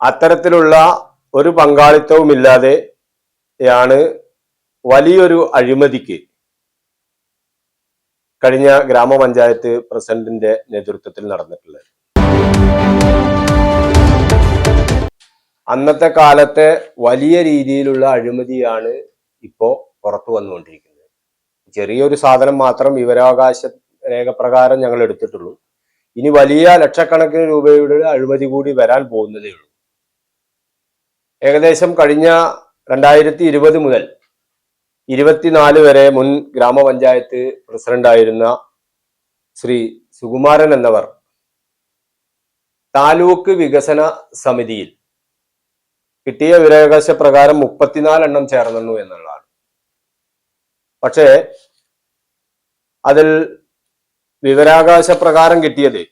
അത്തരത്തിലുള്ള ഒരു പങ്കാളിത്തവുമില്ലാതെയാണ് വലിയൊരു അഴിമതിക്ക് കഴിഞ്ഞ ഗ്രാമപഞ്ചായത്ത് പ്രസിഡന്റിന്റെ നേതൃത്വത്തിൽ നടന്നിട്ടുള്ളത്. അന്നത്തെ കാലത്തെ വലിയ രീതിയിലുള്ള അഴിമതിയാണ് ഇപ്പോ പുറത്തു വന്നുകൊണ്ടിരിക്കുന്നത്. ചെറിയൊരു സാധനം മാത്രം വിവരാവകാശ രേഖപ്രകാരം ഞങ്ങൾ എടുത്തിട്ടുള്ളൂ. ഇനി വലിയ ലക്ഷക്കണക്കിന് രൂപയുടെ അഴിമതി കൂടി വരാൻ പോകുന്നതേ ഏകദേശം കഴിഞ്ഞ രണ്ടായിരത്തി ഇരുപത് മുതൽ ഇരുപത്തിനാല് വരെ മുൻ ഗ്രാമപഞ്ചായത്ത് പ്രസിഡന്റായിരുന്ന ശ്രീ സുകുമാരൻ എന്നവർ താലൂക്ക് വികസന സമിതിയിൽ കിട്ടിയ വിവരാവകാശ പ്രകാരം മുപ്പത്തിനാലെണ്ണം ചേർന്നു എന്നുള്ളതാണ്. പക്ഷേ അതിൽ വിവരാവകാശ പ്രകാരം കിട്ടിയത്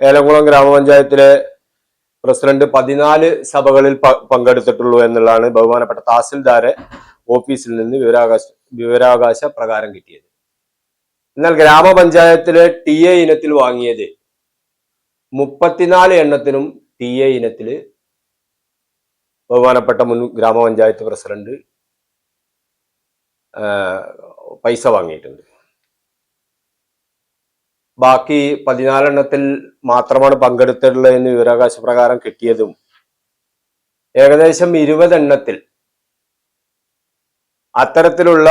ഏലംകുളം ഗ്രാമപഞ്ചായത്തിലെ പ്രസിഡന്റ് പതിനാല് സഭകളിൽ പങ്കെടുത്തിട്ടുള്ളൂ എന്നുള്ളതാണ് ബഹുമാനപ്പെട്ട തഹസിൽദാരെ ഓഫീസിൽ നിന്ന് വിവരാവകാശ വിവരാവകാശ പ്രകാരം കിട്ടിയത്. എന്നാൽ ഗ്രാമപഞ്ചായത്തിലെ ടി എ ഇനത്തിൽ വാങ്ങിയത് മുപ്പത്തിനാല് എണ്ണത്തിനും ടി എ ഇനത്തിൽ ബഹുമാനപ്പെട്ട മുൻ ഗ്രാമപഞ്ചായത്ത് പ്രസിഡന്റ് പൈസ വാങ്ങിയിട്ടുണ്ട്. ബാക്കി പതിനാലെണ്ണത്തിൽ മാത്രമാണ് പങ്കെടുത്തിട്ടുള്ളത് എന്ന് വിവരാവകാശ പ്രകാരം കിട്ടിയതും. ഏകദേശം ഇരുപതെണ്ണത്തിൽ അത്തരത്തിലുള്ള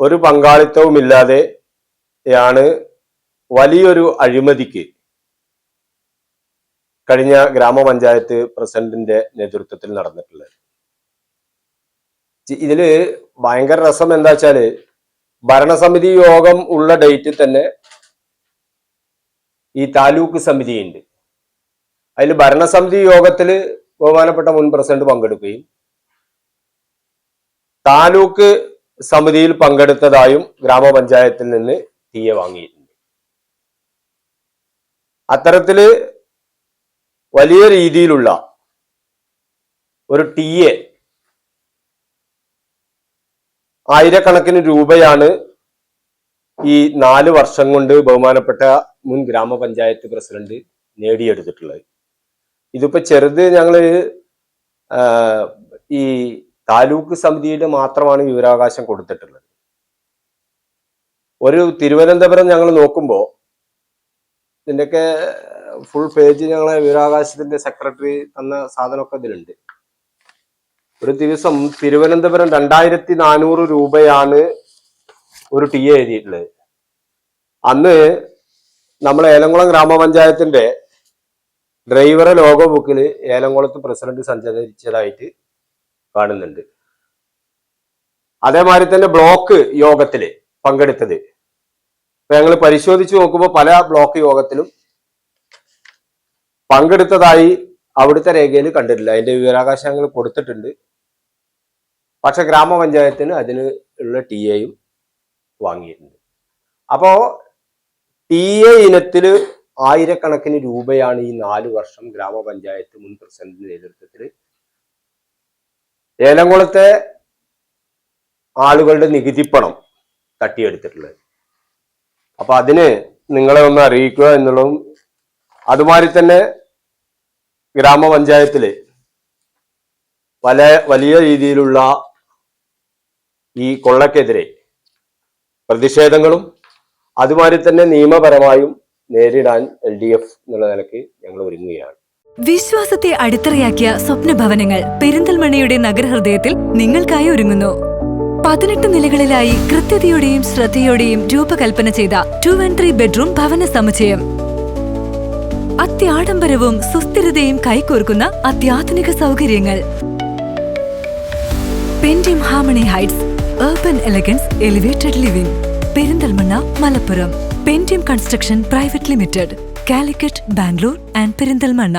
ഒരു പങ്കാളിത്തവുമില്ലാതെയാണ് വലിയൊരു അഴിമതിക്ക് കഴിഞ്ഞ ഗ്രാമപഞ്ചായത്ത് പ്രസിഡന്റിന്റെ നേതൃത്വത്തിൽ നടന്നിട്ടുള്ളത്. ഇതിൽ ഭയങ്കര രസം എന്താ വെച്ചാൽ ഭരണസമിതി യോഗം ഉള്ള ഡേറ്റിൽ തന്നെ ഈ താലൂക്ക് സമിതിയുണ്ട്. അതിൽ ഭരണസമിതി യോഗത്തിൽ ബഹുമാനപ്പെട്ട മുൻ പ്രസിഡന്റ് പങ്കെടുക്കുകയും താലൂക്ക് സമിതിയിൽ പങ്കെടുത്തതായും ഗ്രാമപഞ്ചായത്തിൽ നിന്ന് തീയ വാങ്ങിയിട്ടുണ്ട്. അത്തരത്തിൽ വലിയ രീതിയിലുള്ള ഒരു ടീയെ ആയിരക്കണക്കിന് രൂപയാണ് ഈ നാല് വർഷം കൊണ്ട് ബഹുമാനപ്പെട്ട മുൻ ഗ്രാമപഞ്ചായത്ത് പ്രസിഡന്റ് നേടിയെടുത്തിട്ടുള്ളത്. ഇതിപ്പോ ചെറുത് ഞങ്ങൾ ഈ താലൂക്ക് സമിതിയുടെ മാത്രമാണ് വിവരാവകാശം കൊടുത്തിട്ടുള്ളത്. ഒരു തിരുവനന്തപുരം ഞങ്ങൾ നോക്കുമ്പോൾ ഇതിന്റെയൊക്കെ ഫുൾ പേജ് ഞങ്ങളെ വിവരാവകാശത്തിന്റെ സെക്രട്ടറി തന്ന സാധനമൊക്കെ ഇതിലുണ്ട്. ഒരു ദിവസം തിരുവനന്തപുരം രണ്ടായിരത്തി നാനൂറ് രൂപയാണ് ഒരു ടി എഴുതിയിട്ടുള്ളത്. അന്ന് നമ്മൾ ഏലംകുളം ഗ്രാമപഞ്ചായത്തിന്റെ ഡ്രൈവറെ ലോഗോ ബുക്കിൽ ഏലംകുളത്ത് പ്രസിഡന്റ് സഞ്ചരിച്ചതായിട്ട് കാണുന്നുണ്ട്. അതേമാതിരി തന്നെ ബ്ലോക്ക് യോഗത്തിൽ പങ്കെടുത്തത്. ഇപ്പൊ ഞങ്ങൾ പരിശോധിച്ച് നോക്കുമ്പോൾ പല ബ്ലോക്ക് യോഗത്തിലും പങ്കെടുത്തതായി അവിടുത്തെ രേഖയിൽ കണ്ടിട്ടില്ല. അതിന്റെ വിവരാകാശങ്ങൾ കൊടുത്തിട്ടുണ്ട്. പക്ഷെ ഗ്രാമപഞ്ചായത്തിന് അതിന് ഉള്ള ടി എയും വാങ്ങിയിട്ടുണ്ട്. അപ്പോ ടി എ ഇനത്തിൽ ആയിരക്കണക്കിന് രൂപയാണ് ഈ നാല് വർഷം ഗ്രാമപഞ്ചായത്ത് മുൻ പ്രസിഡന്റിന്റെ നേതൃത്വത്തിൽ. ഏലംകുളത്തെ ആളുകളുടെ നികുതിപ്പണം തട്ടിയെടുത്തിട്ടുള്ളത്. അപ്പൊ അതിന് നിങ്ങളെ ഒന്ന് അറിയിക്കുക എന്നുള്ളതും അതുമാതിരി തന്നെ ഗ്രാമപഞ്ചായത്തിൽ പല വലിയ രീതിയിലുള്ള ഈ കൊള്ളക്കെതിരെ പ്രതിഷേധങ്ങളും അതുമാതിരി തന്നെ നിയമപരമായും നേരിടാൻ എൽ ഡി എഫ് എന്നുള്ള നിലയ്ക്ക് ഞങ്ങൾ ഒരുങ്ങുകയാണ്. വിശ്വാസത്തെ അടിത്തറയാക്കിയ സ്വപ്ന ഭവനങ്ങൾ പെരിന്തൽമണ്ണയുടെ നഗരഹൃദയത്തിൽ നിങ്ങൾക്കായി ഒരുങ്ങുന്നു. പതിനെട്ട് നിലകളിലായി കൃത്യതയോടെയും ശ്രദ്ധയോടെയും രൂപകൽപ്പന ചെയ്ത ടു ആൻഡ് ബെഡ്റൂം ഭവന സമുച്ചയം. അത്യാഡംബരവും സുസ്ഥിരതയും കൈകോർക്കുന്ന അത്യാധുനിക സൗകര്യങ്ങൾ. Pendium Harmony Heights urban elegance elevated living Perinthalmanna Malappuram. Pendium construction private limited Calicut Bangalore and Perinthalmanna